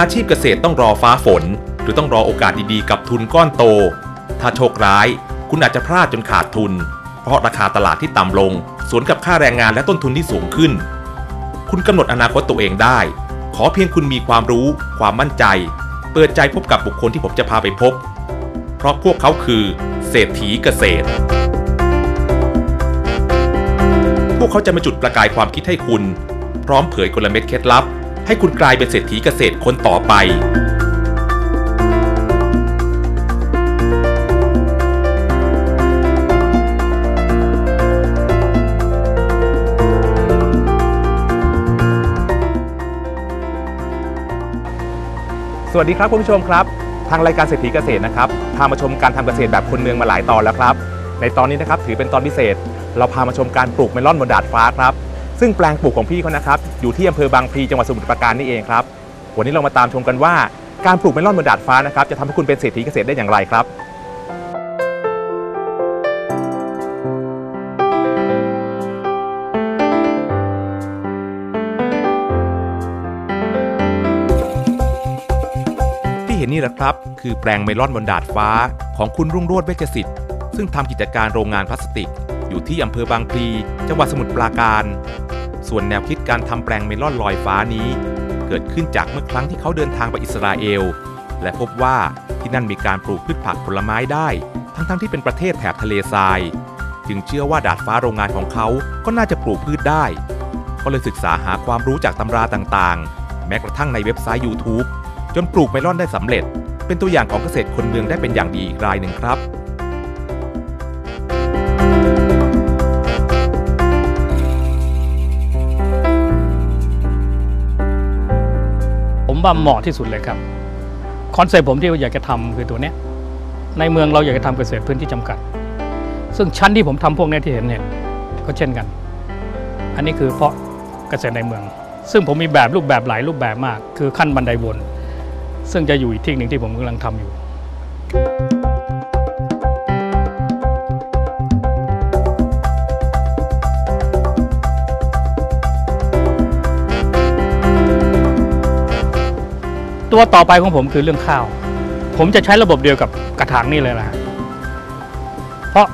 อาชีพเกษตรต้องรอฟ้าฝน หรือต้องรอโอกาสดีๆกับทุนก้อนโต ถ้าโชคร้าย คุณอาจจะพลาดจนขาดทุน เพราะราคาตลาดที่ต่ำลง สวนกับค่าแรงงานและต้นทุนที่สูงขึ้น คุณกำหนดอนาคตตัวเองได้ ขอเพียงคุณมีความรู้ ความมั่นใจ เปิดใจพบกับบุคคลที่ผมจะพาไปพบ เพราะพวกเขาคือ เศรษฐีเกษตร พวกเขาจะมาจุดประกายความคิดให้คุณ พร้อมเผยกลเม็ดเคล็ดลับ ให้คุณกลายเป็นเศรษฐีเกษตรคนต่อไปสวัสดีครับคุณผู้ชมครับ ทางรายการเศรษฐีเกษตรนะครับพามาชมการทำเกษตรแบบคนเมืองมาหลายตอนแล้วครับ ในตอนนี้นะครับถือเป็นตอนพิเศษ เราพามาชมการปลูกเมลอนบนดาดฟ้าครับ ซึ่งแปลงปลูกของพี่เขานะครับอยู่ที่อำเภอบางพลีจังหวัดสมุทรปราการนี่เองครับ วันนี้เรามาตามชมกันว่าการปลูกเมลอนบนดาดฟ้านะครับจะทำให้คุณเป็นเศรษฐีเกษตรได้อย่างไรครับ ที่เห็นนี่แหละครับ คือแปลงเมลอนบนดาดฟ้าของคุณรุ่งโรจน์เวชสิทธิ์ซึ่งทำกิจการโรงงานพลาสติก อยู่ที่อำเภอบางพลีจังหวัดสมุทรปราการ ส่วนแนวคิดการทำแปลงเมลอนลอยฟ้านี้ เกิดขึ้นจากเมื่อครั้งที่เขาเดินทางไปอิสราเอล และพบว่าที่นั่นมีการปลูกพืชผักผลไม้ได้ ทั้งๆที่เป็นประเทศแถบทะเลทราย จึงเชื่อว่าดาดฟ้าโรงงานของเขาก็น่าจะปลูกพืชได้เขาเลยศึกษาหาความรู้จากตำราต่างๆ แม้กระทั่งในเว็บไซต์ YouTube จนปลูกเมลอนได้สำเร็จ เป็นตัวอย่างของเกษตรคนเมืองได้เป็นอย่างดีอีกรายหนึ่งครับ ว่าเหมาะที่สุดเลยครับคอนเซ็ปต์ผมที่อยากจะทำคือตัวเนี้ยในเมืองเราอยากจะทำเกษตรพื้นที่จำกัด ซึ่งชั้นที่ผมทำพวกนี้ที่เห็นเนี่ยก็เช่นกัน อันนี้คือเพาะเกษตรในเมือง ซึ่งผมมีแบบรูปแบบหลายรูปแบบมาก คือขั้นบันไดวน ซึ่งจะอยู่อีกที่หนึ่งที่ผมกำลังทำอยู่ ตัวต่อไปของผมคือเรื่องข้าว ผมจะใช้ระบบเดียวกับกระถางนี่เลยนะเพราะ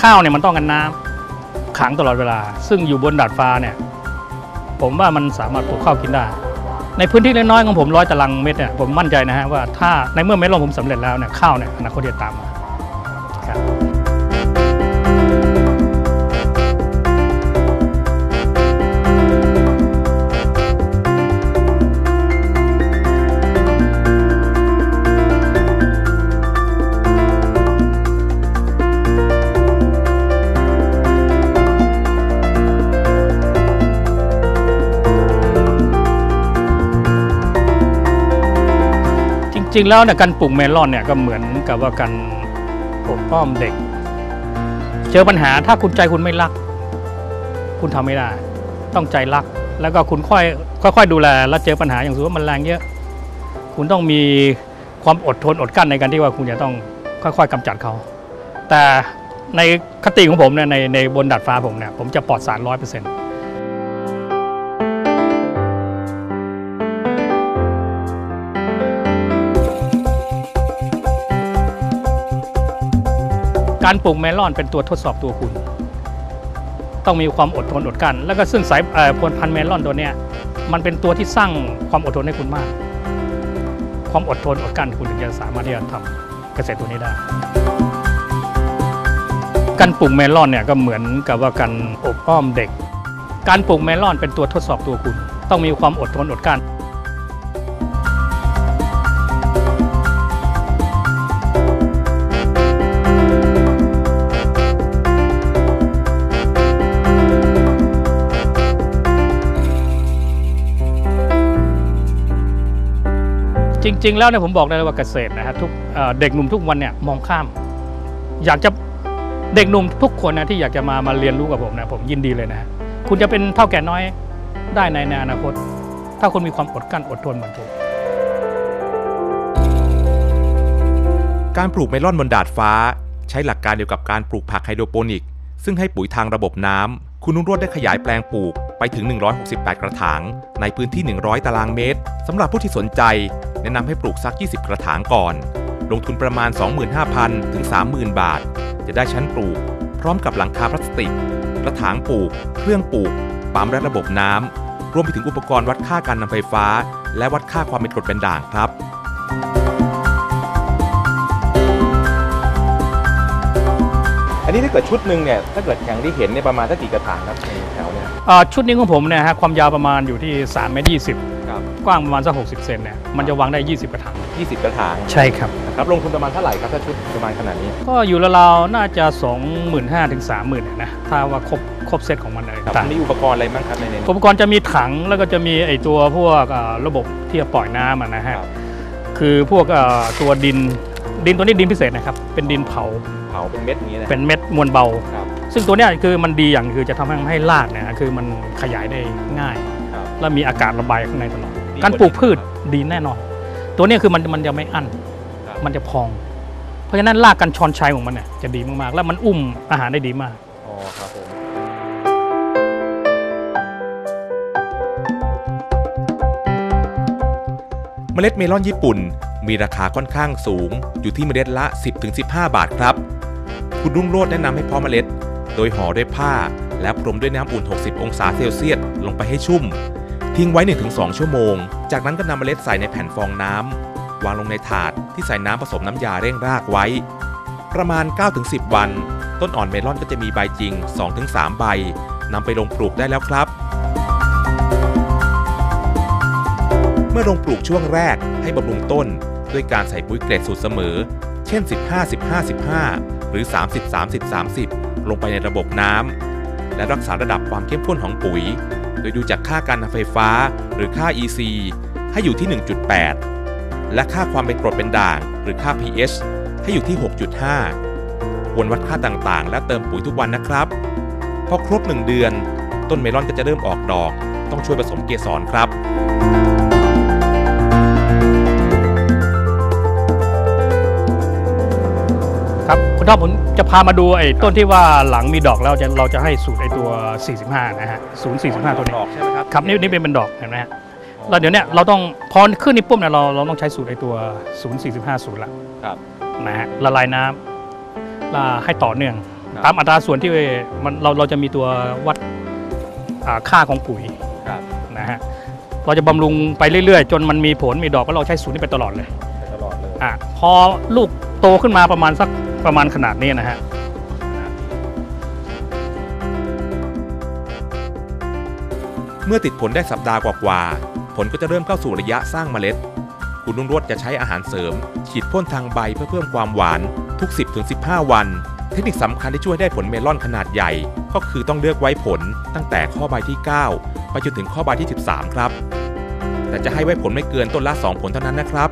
ข้าวเนี่ยมันต้องกันน้ำขังตลอดเวลา ซึ่งอยู่บนดาดฟ้าเนี่ย ผมว่ามันสามารถปลูกข้าวกินได้ ในพื้นที่เล็กน้อยของผมร้อยตารางเมตรเนี่ยผมมั่นใจนะฮะว่าถ้าในเมื่อเม็ดลงผมสำเร็จแล้วเนี่ยข้าวเนี่ยอนาคตจะตามมา จริงแล้วเนี่ยการปลูกเมลอนเนี่ยก็เหมือนกับว่าการอบอ้อมเด็ก เจอปัญหาถ้าคุณใจคุณไม่รัก คุณทำไม่ได้ ต้องใจรัก แล้วก็คุณค่อยค่อยๆดูแล แล้วเจอปัญหาอย่างสมมติว่ามันแรงเยอะ คุณต้องมีความอดทนอดกลั้นในการที่ว่าคุณจะต้องค่อยๆกำจัดเขา แต่ในคติของผมเนี่ยในในบนดาดฟ้าผมเนี่ยผมจะปลอดสารร้อยเปอร์เซ็นต์ การปลูกเมลอนเป็นตัวทดสอบตัวคุณ ต้องมีความอดทนอดกัน แล้วก็ซึ่งสายเอ่อพวนพันธุ์เมลอนตัวเนี้ยมันเป็นตัวที่สร้างความอดทนให้คุณมาก ความอดทนอดกันคุณถึงจะสามารถที่จะทำเกษตรตัวนี้ได้ การปลูกเมลอนเนี่ยก็เหมือนกับว่าการอบอ้อมเด็ก การปลูกเมลอนเป็นตัวทดสอบตัวคุณ ต้องมีความอดทนอดกลั้น จริงๆแล้วเนี่ยผมบอกได้เลยว่าเกษตรนะฮะทุกเด็กหนุ่มทุกวันเนี่ยมองข้าม อยากจะเด็กหนุ่มทุกคนนะที่อยากจะมามาเรียนรู้กับผมนะผมยินดีเลยนะคุณจะเป็นเท่าแก่น้อยได้ในในอนาคต ถ้าคุณมีความอดกลั้นอดทนเหมือนผมการปลูกเมลอนบนดาดฟ้า ใช้หลักการเดียวกับการปลูกผักไฮโดรโปนิก ซึ่งให้ปุ๋ยทางระบบน้ำคุณนุ่งรจน์ได้ขยายแปลงปลูกไปถึง 168 กระถาง ในพื้นที่ 100 ตารางเมตรสำหรับผู้ที่สนใจ แนะนำให้ปลูกสัก 20 กระถางก่อน ลงทุนประมาณ 25,000 ถึง 30,000 บาท จะได้ชั้นปลูก พร้อมกับหลังคาพลาสติก กระถางปลูก เครื่องปลูก ปั๊มและระบบน้ำ รวมไปถึงอุปกรณ์วัดค่าการนำไฟฟ้า และวัดค่าความเป็นกรดเป็นด่างครับอันนี้ถ้าเกิดชุดหนึ่งเนี่ยถ้าเกิดอย่างที่เห็นเนี่ยประมาณสักกี่กระถางครับในแถวเนี่ยชุดนี้ของผมเนี่ยฮะความยาวประมาณอยู่ที่3เมตรยี่สิบครับ กว้างประมาณสัก60 เซนเนี่ยมันจะวางได้ 20 กระถาง20 กระถางใช่ครับ นะครับลงทุนประมาณเท่าไหร่ครับถ้าชุดประมาณขนาดนี้ ก็อยู่ราวๆน่าจะ 25,000ถึง30,000เนี่ยนะ ถ้าว่าครบครบเซตของมันเลยครับต่างมีอุปกรณ์อะไรบ้างครับในนี้อุปกรณ์จะมีถังแล้วก็จะมีไอตัวพวกอ่าระบบที่จะปล่อยน้ำอะนะฮะครับคือพวกอ่าตัวดินดินตัวนี้ดินพิเศษนะครับ เป็นดินเผาเผาเป็นเม็ดอย่างนี้นะเป็นเม็ดมวลเบาครับซึ่งตัวเนี้ยคือมันดีอย่างคือจะทำให้ให้รากเนี่ยคือมันขยายได้ง่ายครับและมีอากาศระบายข้างในตลอดดี การปลูกกว่าพืชดินดีแน่นอน ตัวเนี้ยคือมันมันจะไม่อั้นครับมันจะพอง เพราะฉะนั้นรากกันชอนชัยของมันเนี่ยจะดีมากๆ แล้วมันอุ้มอาหารได้ดีมากอ๋อครับผมเมล็ดเมลอนญี่ปุ่น มีราคาค่อนข้างสูงอยู่ที่เมล็ดละ 10-15 บาทครับ คุณรุ่งโรจน์แนะนำให้เพาะเมล็ด โดยห่อด้วยผ้า แล้วพรมด้วยน้ำอุ่น 60 องศาเซลเซียสลงไปให้ชุ่ม ทิ้งไว้ 1-2 ชั่วโมง จากนั้นก็นำเมล็ดใส่ในแผ่นฟองน้ำวางลงในถาดที่ใส่น้ำผสมน้ำยาเร่งรากไว้ ประมาณ 9-10 วัน ต้นอ่อนเมลอนก็จะมีใบจริง 2-3 ใบนำไปลงปลูกได้แล้วครับ เมื่อลงปลูกช่วงแรกให้บำรุงต้น ด้วยการใส่ปุ๋ยเกรดสูตรเสมอ เช่น 15 15 15 หรือ 30 30 30 ลงไปในระบบน้ำและรักษาระดับความเข้มข้นของปุ๋ย โดยดูจากค่าการนำไฟฟ้า หรือค่า EC ให้อยู่ที่ 1.8 และค่าความเป็นกรดเป็นด่าง หรือค่า pH ให้อยู่ที่ 6.5 ควรวัดค่าต่างๆ และเติมปุ๋ยทุกวันนะครับ พอครบ 1 เดือน ต้นเมลอนก็จะเริ่มออกดอก ต้องช่วยผสมเกสรครับ ครับคุณท็อปผมจะพามาดูไอ้ต้นที่ว่าหลังมีดอกแล้วจะเราจะให้สูตรไอ้ตัว 45 นะฮะศูนย์45ตัวนี้ดอกใช่ไหมครับครับนี่นี่เป็นเป็นดอกเห็นไหมฮะแล้วเดี๋ยวเนี้ยเราต้องพอขึ้นนี่ปุ๊บเนี่ยเราเราต้องใช้สูตรไอ้ตัว 045 สูตรละครับนะฮะละลายน้ำละให้ต่อเนื่องครับตามอัตราส่วนที่มันเราเราจะมีตัววัดอ่าค่าของปุ๋ยครับนะฮะเราจะบำรุงไปเรื่อยๆ จนมันมีผลมีดอกก็เราใช้สูตรนี้ไปตลอดเลยไปตลอดเลยอะพอลูกโตขึ้นมาประมาณสัก ประมาณขนาดนี้นะฮะเมื่อติดผลได้สัปดาห์กว่าๆผลก็จะเริ่มเข้าสู่ระยะสร้างเมล็ด คุณรุ่งรจน์จะใช้อาหารเสริม ฉีดพ่นทางใบเพื่อเพิ่มความหวานทุก 10-15 วัน เทคนิคสำคัญที่ช่วยได้ผลเมลอนขนาดใหญ่ ก็คือต้องเลือกไว้ผลตั้งแต่ข้อใบที่ 9 ไปจนถึงข้อใบที่ 13 ครับ แต่จะให้ไว้ผลไม่เกินต้นละ 2 ผลเท่านั้นนะครับ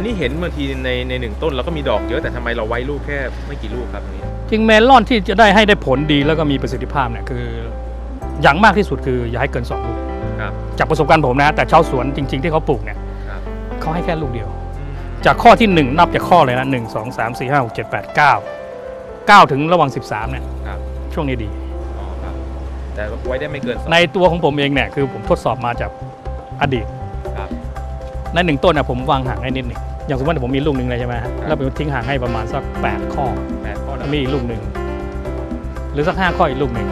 อันนี้เห็นบางทีในในหนึ่งต้นเราก็มีดอกเยอะแต่ทำไมเราไว้ลูกแค่ไม่กี่ลูกครับตรงนี้จริงเมลอนที่จะได้ให้ได้ผลดีแล้วก็มีประสิทธิภาพเนี่ยคืออย่างมากที่สุดคืออย่าให้เกิน2ลูกครับจากประสบการณ์ผมนะ แต่ชาวสวนจริง ๆ ที่เขาปลูกเนี่ยครับเขาให้แค่ลูกเดียวจากข้อที่ 1 นับจากข้อเลยนะหนึ่งสองสามสี่ห้าหกเจ็ดแปดเก้าเก้าถึงระหว่าง13เนี่ยครับช่วงนี้ดี อ๋อครับ แต่ไว้ได้ไม่เกินสอง ในตัวของผมเองเนี่ยคือผมทดสอบมาจากอดีตครับ ในหนึ่งต้นเนี่ยผมวางห่างให้นิดหนึ่ง อย่างสมมติว่าผมมีลูกหนึ่งเลยใช่ไหมฮะแล้วผมทิ้งห่างให้ประมาณสัก 8 ข้อแปดข้อแล้นะวมีอีกลูกหนึ่งหรือสักห้าข้ออีกลูกหนึ่ง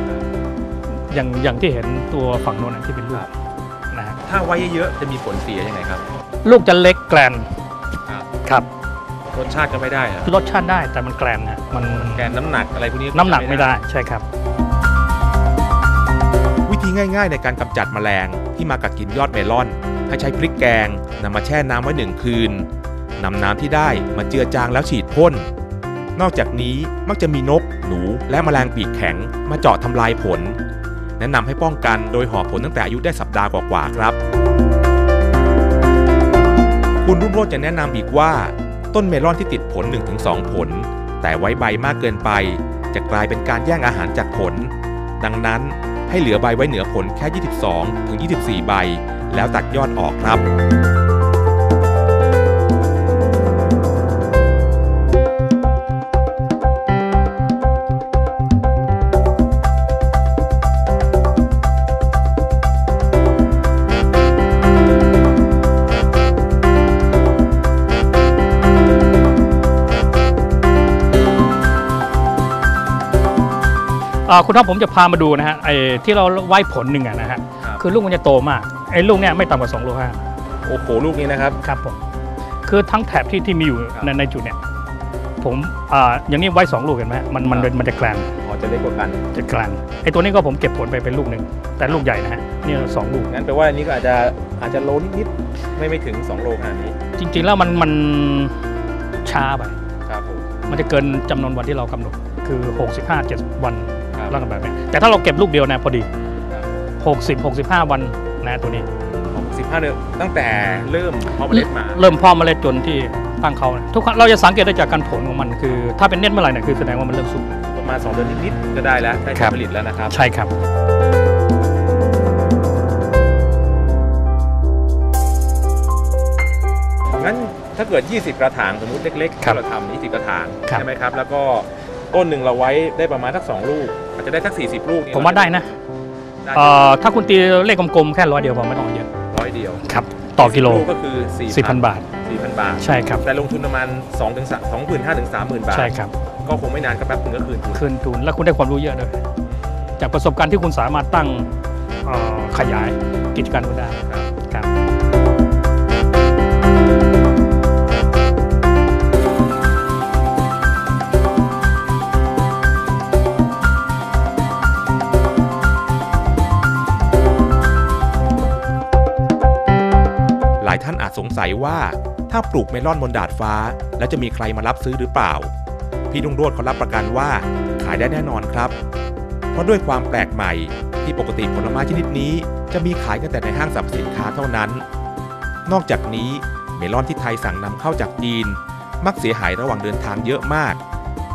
อย่างอย่างที่เห็นตัวฝั่งโน้นนะที่เป็นลูกนะฮะถ้าไว้เยอะๆจะมีผลเสียยังไงครับ ลูกจะเล็กแกลนครับครับรสชาติก็ไม่ได้เหรอรสชาติได้แต่มันแกลนฮะมันแกนน้ำหนักอะไรพวกนี้น้ำหนักไม่ได้ใช่ครับ วิธีง่ายๆในการกำจัดแมลงที่มากัดกินยอดเมลอน ให้ใช้พริกแกงนำมาแช่น้ำไว้หนึ่งคืน นำน้ำที่ได้มาเจือจางแล้วฉีดพ่น นอกจากนี้มักจะมีนก หนู และแมลงปีกแข็ง มาเจาะทำลายผล แนะนำให้ป้องกันโดยห่อผลตั้งแต่อายุได้สัปดาห์กว่าๆครับ คุณรุ่งโรจน์จะแนะนำอีกว่า ต้นเมลอนที่ติดผล 1-2 ผล แต่ไว้ใบมากเกินไป จะกลายเป็นการแย่งอาหารจากผล ดังนั้นให้เหลือใบไว้เหนือผลแค่ 22ถึง24 ใบ แล้วตัดยอดออกครับ คุณท็อปผมจะพามาดูนะฮะไอ้ที่เราไว้ผลหนึ่งอะนะฮะครับคือลูกมันจะโตมากไอ้ลูกเนี่ยไม่ต่ำกว่า2โลห้าโอ้โหลูกนี้นะครับครับผมคือทั้งแถบที่ที่มีอยู่ครับในในจุดเนี่ยผมอ่าอย่างนี้ไว้สองลูกเห็นไหมมันมันครับมันจะแกลนอ๋อจะเล็กกว่ากันจะแกลนไอ้ตัวนี้ก็ผมเก็บผลไปเป็นลูกหนึ่งแต่ลูกใหญ่นะฮะนี่สองลูกงั้นแปลว่าอันนี้ก็อาจจะอาจจะโลนิดๆไม่ไม่ถึง 2 โลขนาดนี้ จริง ๆ แล้วมันมันช้าไปครับผมมันจะเกินจำนวนวันที่เรากำหนดคือ 65 7 วัน ครับแล้วกันแบบนี้แต่ถ้าเราเก็บลูกเดียวนะพอดีครับ60 65 วันนะตัวนี้ของ15เดือนตั้งแต่เริ่มเพาะเมล็ดมาเริ่มเพ่อเมล็ดจนที่ตั้งเขานะทุกครั้งเราจะสังเกตได้จากการผลของมันคือ ถ้าเป็นเน็ตเมื่อไหร่เนี่ยคือแสดงว่ามันเริ่มสุกแล้วประมาณ 2 เดือนนิดๆก็ได้แล้วได้ครัผลบผลิตแล้วนะครับ ใช่ครับ งั้นถ้าเกิด 20 กระถางสมมติเล็กๆครับที่เราทำ20 กระถางครับ ใช่ไหมครับ แล้วก็ต้นหนึ่งเราไว้ได้ประมาณสัก2ลูก อาจจะได้สัก 40 ลูกนี่ผมว่าได้นะได้เอ่อถ้าคุณตีเลขกลมๆ แค่ร้อยเดียวพอไม่ต้องเอาเยอะร้อยเดียวครับ ต่อกิโลลูกก็คือ4,000 บาท 4,000 บาท ใช่ครับ แต่ลงทุนประมาณ2ถึง2 5 0 0 0ถึง30,000 บาท ใช่ครับ ก็คงไม่นานก็แป๊บนึงก็คืนทุนคืนทุนแล้วคุณได้ความรู้เยอะด้วยจากประสบการณ์ที่คุณสามารถตั้งเอ่อขยายกิจการคุณได้ครับายท่านอาจสงสัยว่า ถ้าปลูกเมลอนบนดาดฟ้า แล้วจะมีใครมารับซื้อหรือเปล่า พี่ลุงโรดเขารับประกันว่าขายได้แน่นอนครับ เพราะด้วยความแปลกใหม่ ที่ปกติผลไม้ชนิดนี้ จะมีขายกันแต่ในห้างสรรพสินค้าเท่านั้น นอกจากนี้เมลอนที่ไทยสั่งนำเข้าจากจีน มักเสียหายระหว่างเดินทางเยอะมาก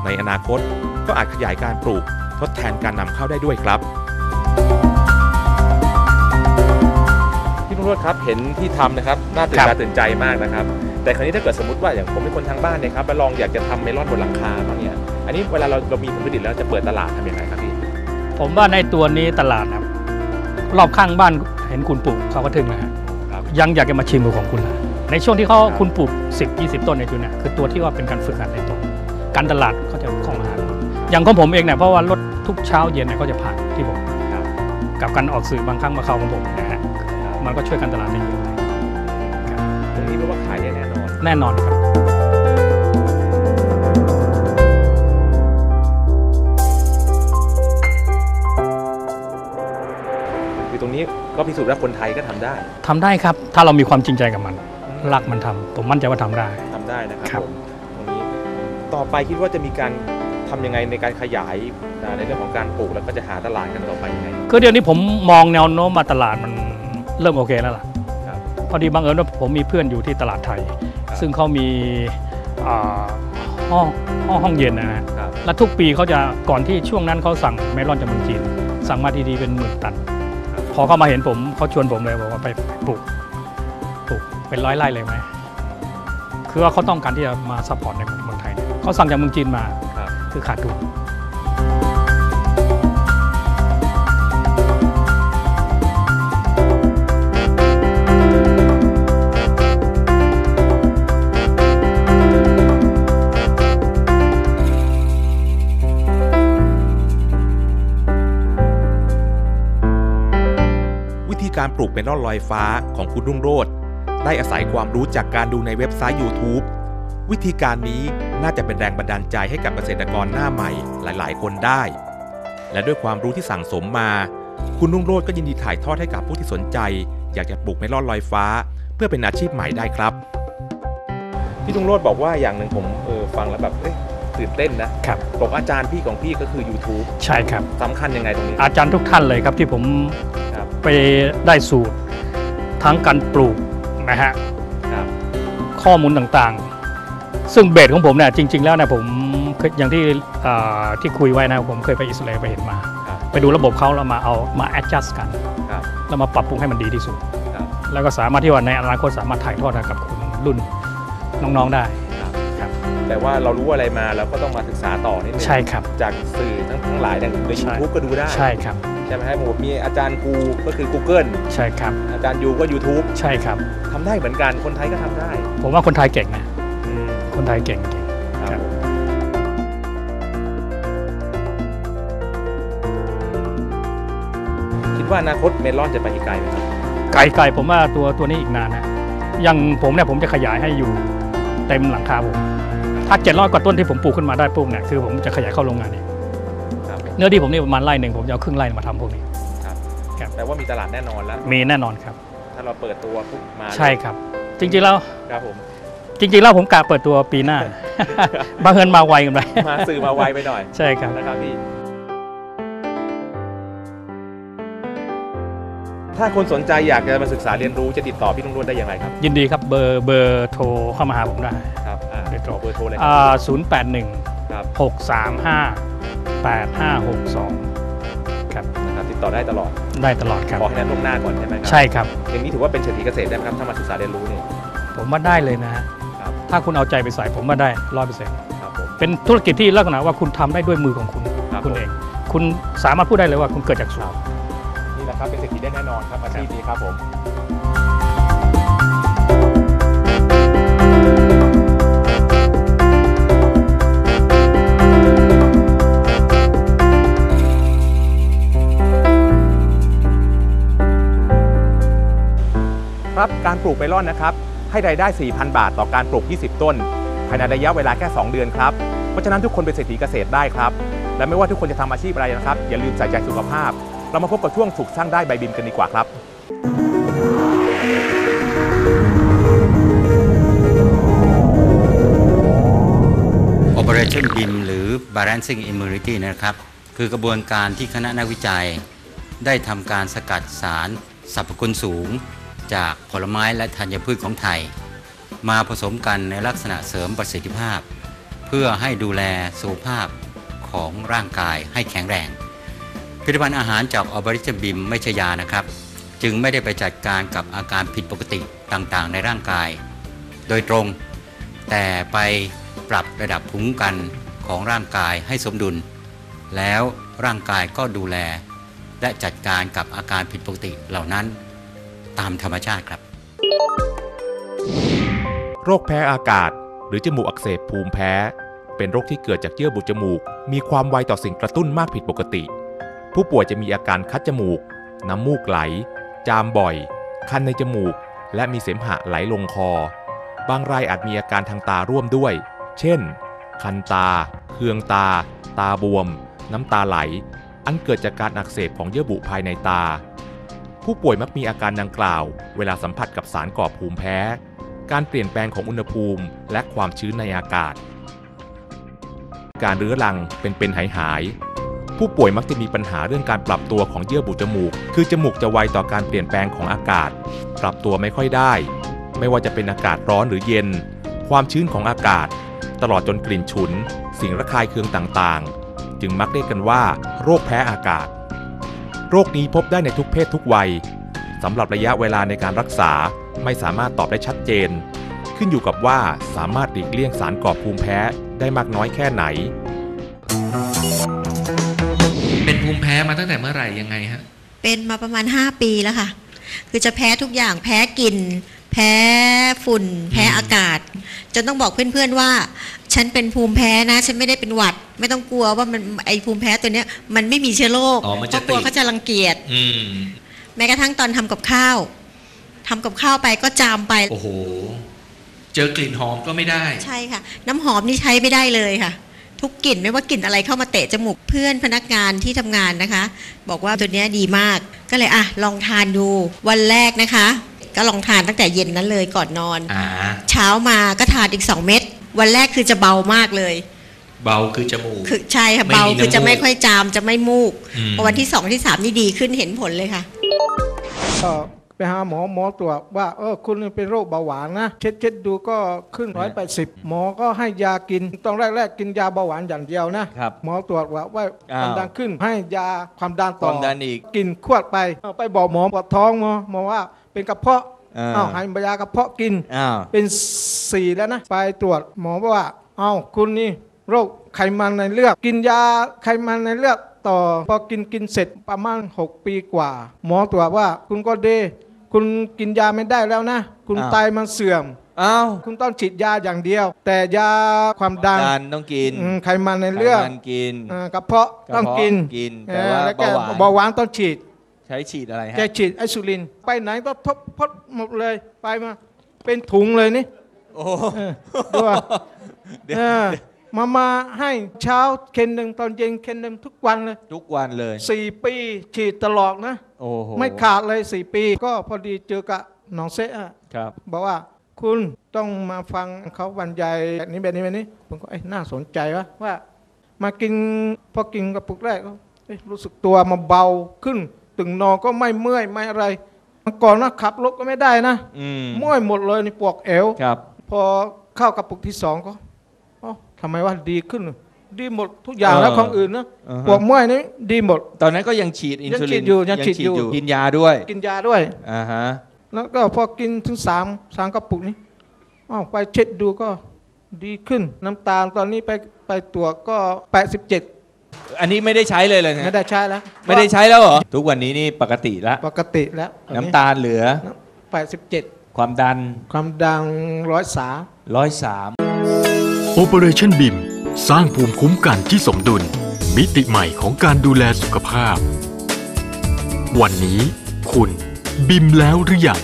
ในอนาคตก็อาจขยายการปลูกทดแทนการนำเข้าได้ด้วยครับ พี่นุ่นรวดครับเห็นที่ทำนะครับน่าตื่นครับตาตื่นใจมากนะครับ แต่คราวนี้ถ้าเกิดสมมติว่าอย่างผมเป็นคนทางบ้านเนี่ยครับแล้วลองอยากจะทำเมลอนบนหลังคาบ้างเนี่ยอันนี้เวลาเราเรามีผลผลิตแล้วจะเปิดตลาดทำยังไงครับพี่ผมว่าในตัวนี้ตลาดนะรอบข้างบ้านเห็นคุณปลูกเขาก็ถึงนะฮะครับยังอยากจะมาชิมดูของคุณนะในช่วงที่เขาครับคุณปลูก 10 20 ต้นในจุดเนี่ยคือตัวที่ว่าเป็นการฝึกหัดในตัวการตลาดเขาจะเข้ามาหาอย่างของผมเองเนี่ยเพราะว่ารถทุกเช้าเย็นเนี่ยก็จะผ่านที่ผมครับกับการออกสื่อบางครั้งมาเข้าของผมนะฮะ มันก็ช่วยการตลาดได้เยอะเลยตรงนี้แปลว่าขายได้แน่นอน แน่นอนครับคือตรงนี้ก็พิสูจน์ว่าคนไทยก็ทำได้ทำได้ครับ ถ้าเรามีความจริงใจกับมันรักมันทำผมมั่นใจว่าทำได้ทำได้นะครับครับผมตรงนี้ต่อไปคิดว่าจะมีการทำยังไงในการขยายอ่าในเรื่องของการปลูกแล้วก็จะหาตลาดกันต่อไปยังไงคือเดี๋ยวนี้ผมมองแนวโน้มมาตลาดมัน เริ่มโอเคแล้วล่ะครับพอดีบังเอิญว่าผมมีเพื่อนอยู่ที่ตลาดไทยครับซึ่งเขามีอ่าห้องห้องห้องเย็นนะฮะครับและทุกปีเขาจะก่อนที่ช่วงนั้นเขาสั่งเมลอนจากเมืองจีน สั่งมาดีๆเป็นหมื่นตันครับพอเขามาเห็นผมเขาชวนผมเลยบอกว่าไปปลูกปลูกเป็นร้อยไร่เลยไหมคือว่าเขาต้องการที่จะมาซัพพอร์ตในเมืองไทยเนี่ยเขาสั่งจากเมืองจีนมาครับคือขาดทุน การปลูกเมลอนลอยฟ้าของคุณรุ่งโรจน์ได้อาศัยความรู้จากการดูในเว็บไซต์ YouTube วิธีการนี้น่าจะเป็นแรงบันดาลใจให้กับเกษตรกรหน้าใหม่หลาย ๆ คนได้ และด้วยความรู้ที่สั่งสมมา คุณรุ่งโรจน์ก็ยินดีถ่ายทอดให้กับผู้ที่สนใจ อยากจะปลูกเมลอนลอยฟ้า เพื่อเป็นอาชีพใหม่ได้ครับ พี่ลุงโรดบอกว่าอย่างหนึ่งผมเออฟังแล้วแบบเอ้ยตื่นเต้นนะครับบอกอาจารย์พี่ของพี่ก็คือ YouTube ใช่ครับสำคัญยังไงตรงนี้อาจารย์ทุกท่านเลยครับที่ผมครับ ไปได้สูตร ทั้งการปลูกนะฮะครับข้อมูลต่างๆ ซึ่งเบสของผมเนี่ยจริง ๆ แล้วเนี่ยผมเคยอย่างที่อ่าที่คุยไว้นะผมเคยไปอิสราเอลไปเห็นมาครับไปดูระบบเขาแล้วมาเอามา adjust กันครับแล้วมาปรับปรุงให้มันดีที่สุดครับแล้วก็สามารถที่ว่าในอนาคตสามารถถ่ายทอดให้กับคุณรุ่นน้องๆได้แต่ว่าเรารู้อะไรมาเราก็ต้องมาศึกษาต่อนิดนึงใช่ครับ จากสื่อทั้งทั้งหลายในใช่ยูทูบก็ดูได้ ใช่ครับ ใช่ไหมครับผมมีอาจารย์กูก็คือ Google ใช่ครับ อาจารย์ยูก็ YouTube ใช่ครับ ทำได้เหมือนกันคนไทยก็ทำได้ผมว่าคนไทยเก่งนะ อืมคนไทยเก่งครับ ผมคิดว่าอนาคตเมลอนจะไปอีกไกลไหมครับ ไก่ไก่ผมว่าตัวตัวนี้อีกนานนะอย่างผมเนี่ยผมจะขยายให้อยู่เต็มหลังคาผม ถ้าเจ็ดร้อยกว่าต้นที่ผมปลูกขึ้นมาได้ปุ๊บเนี่ยคือผมจะขยายเข้าโรงงานเนี่ยครับ เนื้อที่ผมนี่ประมาณไร่หนึ่งผมจะเอาครึ่งไร่มาทำพวกนี้แปลว่ามีตลาดแน่นอนแล้ว มีแน่นอนครับ ถ้าเราเปิดตัวปุ๊บมาใช่ครับ จริงๆแล้วครับผม จริงๆแล้วผมกะเปิดตัวปีหน้าบางเอิญมาไวกันไปมาสื่อมาไวไปหน่อยใช่ครับ นะครับพี่ ถ้าคนสนใจอยากจะมาศึกษาเรียนรู้จะติดต่อพี่ลุงรวดได้อย่างไรครับ ยินดีครับเบอร์เบอร์โทรเข้ามาหาผมได้ครับอ่าโดยตรงเบอร์โทรเลยคอ่รับาศูนย์แปดหนึ่ง ครับหกสามห้าแปดห้าหกสองครับนะครับติดต่อได้ตลอดได้ตลอดครับขอให้นัดล่วงหน้าก่อนใช่ไหมครัใช่ครับ อย่างนี้ถือว่าเป็นเศรษฐีเกษตรได้ไหมครับถ้ามาศึกษาเรียนรู้เนี่ยผมว่าได้เลยนะฮะครับถ้าคุณเอาใจไปใส่ผมว่าได้ร้อยเปอร์เซ็นต์ครับผมเป็นธุรกิจที่ลักษณะว่าคุณทำได้ด้วยมือของคุณครับคุณผมเองคุณสามารถพูดได้เลยว่าคุณเกิดจากศูนย์นี่แหละครับเป็นเศรษฐีได้แน่นอนครับอาชีพนี้ครับผม ครับการปลูกเมลอนนะครับให้รายได้ 4,000 บาทต่อการปลูก 20 ต้น ภายในระยะเวลาแค่ 2 เดือนครับเพราะฉะนั้นทุกคนเป็นเศรษฐีเกษตรได้ครับ และไม่ว่าทุกคนจะทำอาชีพอะไรนะครับ อย่าลืมใส่ใจสุขภาพ เรามาพบกับช่วงสุขสร้างได้ใบบินกันดีกว่าครับ Operation BIM หรือ Balancing Immunity นะครับคือกระบวนการที่คณะนักวิจัย ได้ทำการสกัดสารสรรพคุณสูง จากผลไม้และธัญพืชของไทย มาผสมกันในลักษณะเสริมประสิทธิภาพ เพื่อให้ดูแลสุขภาพของร่างกายให้แข็งแรงผลิตภัณฑ์อาหารจากออบริชบิมไม่ใช่ยานะครับ จึงไม่ได้ไปจัดการกับอาการผิดปกติต่างๆ ในร่างกาย โดยตรง แต่ไปปรับระดับภูมิคุ้มกันของร่างกายให้สมดุล แล้วร่างกายก็ดูแลและจัดการกับอาการผิดปกติเหล่านั้น ตามธรรมชาติครับ โรคแพ้อากาศ หรือจมูกอักเสบภูมิแพ้ เป็นโรคที่เกิดจากเยื่อบุจมูก มีความไวต่อสิ่งกระตุ้นมากผิดปกติ ผู้ป่วยจะมีอาการคัดจมูก น้ำมูกไหล จามบ่อย คันในจมูก และมีเสมหะไหลลงคอ บางรายอาจมีอาการทางตาร่วมด้วย เช่น คันตา เคืองตา ตาบวม น้ำตาไหล อันเกิดจากการอักเสบของเยื่อบุภายในตา ผู้ป่วยมักมีอาการดังกล่าว เวลาสัมผัสกับสารก่อภูมิแพ้ การเปลี่ยนแปลงของอุณหภูมิ และความชื้นในอากาศ การเรื้อรังเป็นเป็นหายหาย ผู้ป่วยมักจะมีปัญหาเรื่องการปรับตัวของเยื่อบุจมูก คือจมูกจะไวต่อการเปลี่ยนแปลงของอากาศ ปรับตัวไม่ค่อยได้ ไม่ว่าจะเป็นอากาศร้อนหรือเย็น ความชื้นของอากาศ ตลอดจนกลิ่นฉุน สิ่งระคายเคืองต่างๆ จึงมักเรียกกันว่า โรคแพ้อากาศ โรคนี้พบได้ในทุกเพศทุกวัยสำหรับระยะเวลาในการรักษาไม่สามารถตอบได้ชัดเจน ขึ้นอยู่กับว่าสามารถหลีกเลี่ยงสารก่อภูมิแพ้ได้มากน้อยแค่ไหน เป็นภูมิแพ้มาตั้งแต่เมื่อไหร่ยังไงฮะเป็นมาประมาณ 5 ปีแล้วค่ะ คือจะแพ้ทุกอย่างแพ้กลิ่นแพ้ฝุ่น แพ้อากาศ จนต้องบอกเพื่อนๆว่า ฉันเป็นภูมิแพ้นะ ฉันไม่ได้เป็นหวัด ไม่ต้องกลัวว่ามันไอภูมิแพ้ตัวเนี้ย มันไม่มีเชื้อโรคอ๋อมันจะเพราะกลัวติดเขาจะรังเกียจอืมแม้กระทั่งตอนทำกับข้าวทำกับข้าวไปก็จามไปโอ้โหเจอกลิ่นหอมก็ไม่ได้ ใช่ค่ะ น้ำหอมนี่ใช้ไม่ได้เลยค่ะ ทุกกลิ่นไม่ว่ากลิ่นอะไรเข้ามาเตะจมูกเพื่อนพนักงานที่ทำงานนะคะ บอกว่าตัวเนี้ยดีมาก ก็เลยอะลองทานดูวันแรกนะคะ ก็ลองทานตั้งแต่เย็นนั้นเลยก่อนนอนอ่าเช้ามาก็ทานอีก 2 เม็ด วันแรกคือจะเบามากเลย เบาคือจมูกคือใช่ค่ะไม่เบามีน้ำคือจะไม่มูกค่อยจามจะไม่มูกอืมพอวันที่สองที่สามนี่ดีขึ้นเห็นผลเลยค่ะก็ไปหาหมอหมอตรวจว่าเออคุณเป็นโรคเบาหวานนะเช็ดเช็ดดูก็ขึ้นร้อยแปดสิบหมอก็ให้ยากินตอนแรกๆกินยาเบาหวานอย่างเดียวนะครับหมอตรวจว่าว่าอ้าวความดันขึ้นให้ยาความดันคต่อวามดันอีกกินขวดไปเอาไปบอกหมอปวดท้องหมอหมอว่าเป็นกระเพาะ อ่าอ้าวให้ยากระเพาะกิน อ้าวเป็นสี่แล้วนะ ไปตรวจหมอบอกว่าเอาคุณนี่โรคไขมันในเลือดกินยาไขมันในเลือดต่อพอกินกินเสร็จประมาณ 6 ปีกว่า หมอตรวจว่าคุณก็เดคุณกินยาไม่ได้แล้วนะ คุณอ้าวไตมันเสื่อมอ้าวคุณต้องฉีดยาอย่างเดียว แต่ยาความดันดันต้องกินอืมไขมันในเลือดไขมันกินอ่ากระเพาะต้องกินกินเอแต่อว่าแล้วก็เบาหวานเบาหวานต้องฉีดใช่ช้ฉีดอะไรฮะจะฉีดไอซูลิน ไปไหนก็ทบพดหมดเลย ไปมา เป็นถุงเลยนี่โอ้เออดูว่าเดี๋ยวเออมามาให้เช้าเคนหนึ่งตอนเย็นเคนหนึ่งทุกวันเลย ทุกวันเลยสี่ปีฉีดตลอดนะโอ้โหไม่ขาดเลยสี่ปี ก็พอดีเจอกับน้องเซะอะครับบอกว่าคุณต้องมาฟังเขาบรรยายแบบนี้แบบนี้แบบนี้ ผมก็เอ้ยน่าสนใจวะว่า มากินพอกินกระปุกแรกก็เอ๊ะรู้สึกตัวมาเบาขึ้น ตึงนอนก็ไม่เมื่อยไม่อะไรเมื่อก่อนนะขับรถก็ไม่ได้นะอืมเมื่อยหมดเลยในปวกเอวครับ พอเข้ากระปุกที่สองก็อ๋อทำไมว่าดีขึ้น ดีหมดทุกอย่างแล้วของอื่นนะอ่าฮะปวกเมื่อยนี่ดีหมด ตอนนั้นก็ยังฉีดอินซูลินยังฉีดอยู่ยังฉีดอยู่กินยาด้วย กินยาด้วยอ่าฮะแล้วก็พอกินถึงสามสามกระปุกนี้อ้าวไปเช็ดดูก็ดีขึ้น น้ำตาลตอนนี้ไปไปตรวจก็87 อันนี้ไม่ได้ใช้เลยเลยนะไม่ได้ใช้แล้วไม่ได้ใช้แล้วเหรอ ทุกวันนี้นี่ปกติแล้วปกติแล้วน้ำตาลเหลือ 87 ความดัน ความดังร้อยสาร้อยสาม Operation BIM สร้างภูมิคุ้มกันที่สมดุล มิติใหม่ของการดูแลสุขภาพ วันนี้คุณบิมแล้วหรือยัง